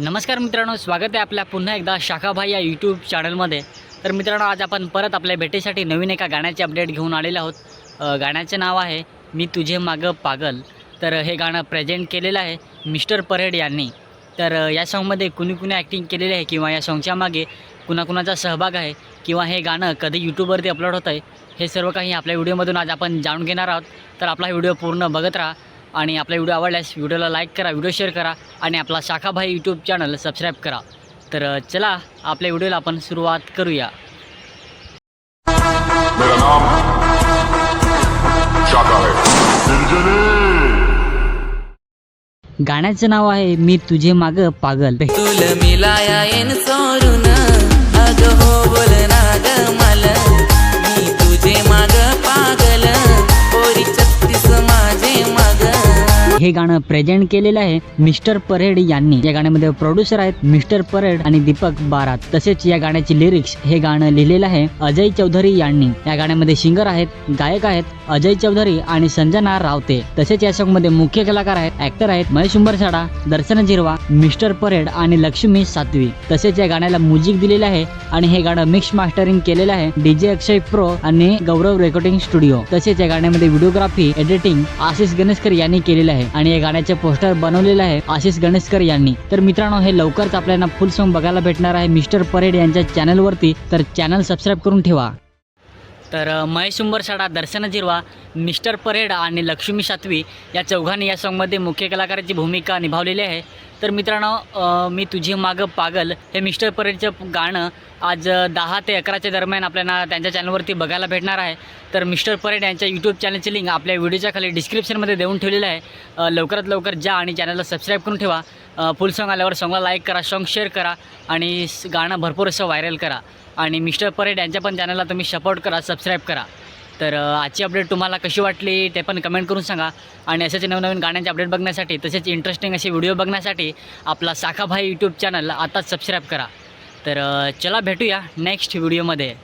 नमस्कार मित्रांनो स्वागत आहे आपल्या पुन्हा एकदा शाखाभाई या यूट्यूब चॅनलमध्ये तर मित्रांनो आज आपण परत आपल्या भेटीसाठी नवीन एका गाण्याचे अपडेट घेऊन आलेले आहोत. गाण्याचे नाव आहे मी तुझे मागं पागल. तर हे गाणं प्रेझेंट केलेलं आहे मिस्टर परेड यांनी. तर या सॉन्गमध्ये कुणी कुणी ॲक्टिंग केलेली आहे किंवा या सॉंगच्या मागे कुणाकुणाचा सहभाग आहे किंवा हे गाणं कधी यूट्यूबवरती अपलोड होतं आहे हे सर्व काही आपल्या व्हिडिओमधून आज आपण जाणून घेणार आहोत. तर आपला व्हिडिओ पूर्ण बघत राहा. आणि आपला व्हिडिओ आवडल्यास व्हिडिओला लाईक करा व्हिडिओ शेअर करा आणि आपला शाखाभाई यूट्यूब चॅनल सबस्क्राईब करा. तर चला आपल्या व्हिडिओला आपण सुरुवात करूया. मेरा नाम शाका है दिलजने गाण्याचं नाव आहे मी तुझे मागं पागल. तुल मिलाया येन हे गाणं प्रेझेंट केलेलं आहे मिस्टर परेड यांनी. या गाण्यामध्ये प्रोड्युसर आहेत मिस्टर परेड आणि दीपक बारात. तसेच या गाण्याची लिरिक्स हे गाणं लिहिलेलं आहे अजय चौधरी यांनी. या गाण्यामध्ये सिंगर आहेत गायक आहेत अजय चौधरी आणि संजना रावते. तसेच या शोमध्ये मुख्य कलाकार आहेत ऍक्टर आहेत महेश उंबरसाडा दर्शन झिरवा मिस्टर परेड आणि लक्ष्मी सातवी. तसेच या गाण्याला म्युझिक दिलेलं आहे आणि हे गाणं मिक्स मास्टरिंग केलेलं आहे डीजे अक्षय प्रो आणि गौरव रेकॉर्डिंग स्टुडिओ तसेच या गाण्यामध्ये व्हिडिओग्राफी एडिटिंग आशिष गणेशकर यांनी केलेलं आहे आणि या गाण्याचे पोस्टर बनवलेलं आहे आशिष गणेशकर यांनी. तर मित्रांनो हे लवकरच आपल्याला फुल सॉन्ग बघायला भेटणार आहे मिस्टर परेड यांच्या चॅनलवरती तर चॅनल सबस्क्राईब करून ठेवा. तर महेश महेश उंबरसाडा दर्शन जिरवा मिस्टर परेड आणि लक्ष्मी सातवी या चौघांनी या सॉन्गमध्ये मुख्य कलाकाराची भूमिका निभावलेली आहे. तर मित्रांनो मी तुझी मागं पागल हे मिस्टर परेडचं गाणं आज दहा ते अकराच्या दरम्यान आपल्याला त्यांच्या चॅनलवरती बघायला भेटणार आहे. तर मिस्टर परेड यांच्या यूट्यूब चॅनलची लिंक आपल्या व्हिडिओच्या खाली डिस्क्रिप्शनमध्ये देऊन ठेवलेलं आहे. लवकरात लवकर जा आणि चॅनलला सबस्क्राईब करून ठेवा. फुल सॉन्ग आल्यावर सॉन्गला लाईक करा सॉन्ग शेअर करा आणि गाणं भरपूर असं व्हायरल करा. आणि मिस्टर परेड यांच्या पण चॅनलला तुम्ही सपोर्ट करा सबस्क्राईब करा. तर आजची अपडेट तुम्हाला कशी वाटली ते पण कमेंट करून सांगा. आणि असेच नवनवीन गाण्यांचे अपडेट बघण्यासाठी तसेच इंटरेस्टिंग असे व्हिडिओ बघण्यासाठी आपला साखाभाई यूट्यूब चॅनल आताच सबस्क्राईब करा. तर चला भेटूया नेक्स्ट व्हिडिओमध्ये